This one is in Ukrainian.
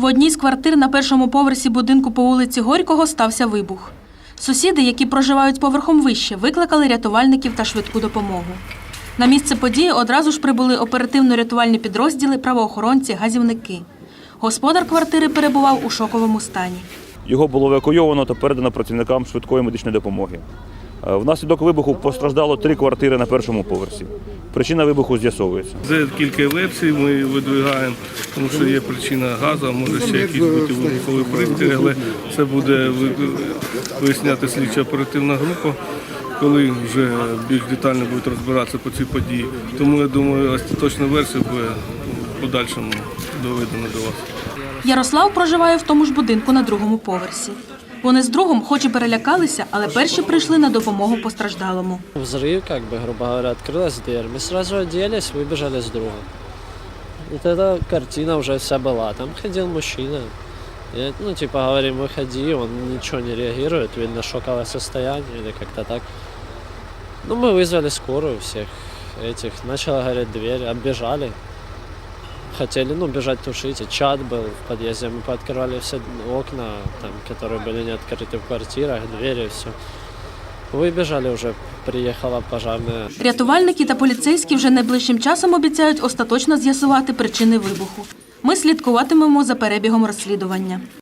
В одній з квартир на першому поверсі будинку по вулиці Горького стався вибух. Сусіди, які проживають поверхом вище, викликали рятувальників та швидку допомогу. На місце події одразу ж прибули оперативно-рятувальні підрозділи, правоохоронці, газівники. Господар квартири перебував у шоковому стані. Його було евакуйовано та передано працівникам швидкої медичної допомоги. Е, Внаслідок вибуху постраждало три квартири на першому поверсі. Причина вибуху з'ясовується. Це кілька версій ми видвигаємо, тому що є причина газу, може ще якісь бути вибухові пристрій, але це буде виясняти слідча оперативна група, коли вже більш детально будуть розбиратися по цій події. Тому я думаю, остаточна версія буде в подальшому доведена до вас. Ярослав проживає в тому ж будинку на другому поверсі. Вони з другом, хоч і перелякалися, але перші прийшли на допомогу постраждалому. Взрыв, как бы, грубо говоря, открылась дверь. Мы сразу оделись, выбежали с друга. И тогда картина уже вся была. Там ходил мужчина. Я, ну, типа, говорим, выходи, он ничего не реагирует, видно, шоковое состояние или как-то так. Ну, мы вызвали скорую всех этих. Начала гореть дверь, оббежали. Хотели, ну, бежать тушить. И чат был в подъезде. Мы пооткрывали все окна, там, которые были не открыты в квартирах, двери, все. Выбежали уже, приехала пожарная. Рятувальники та поліцейські вже найближчим часом обіцяють остаточно з'ясувати причини вибуху. Ми слідкуватимемо за перебігом розслідування.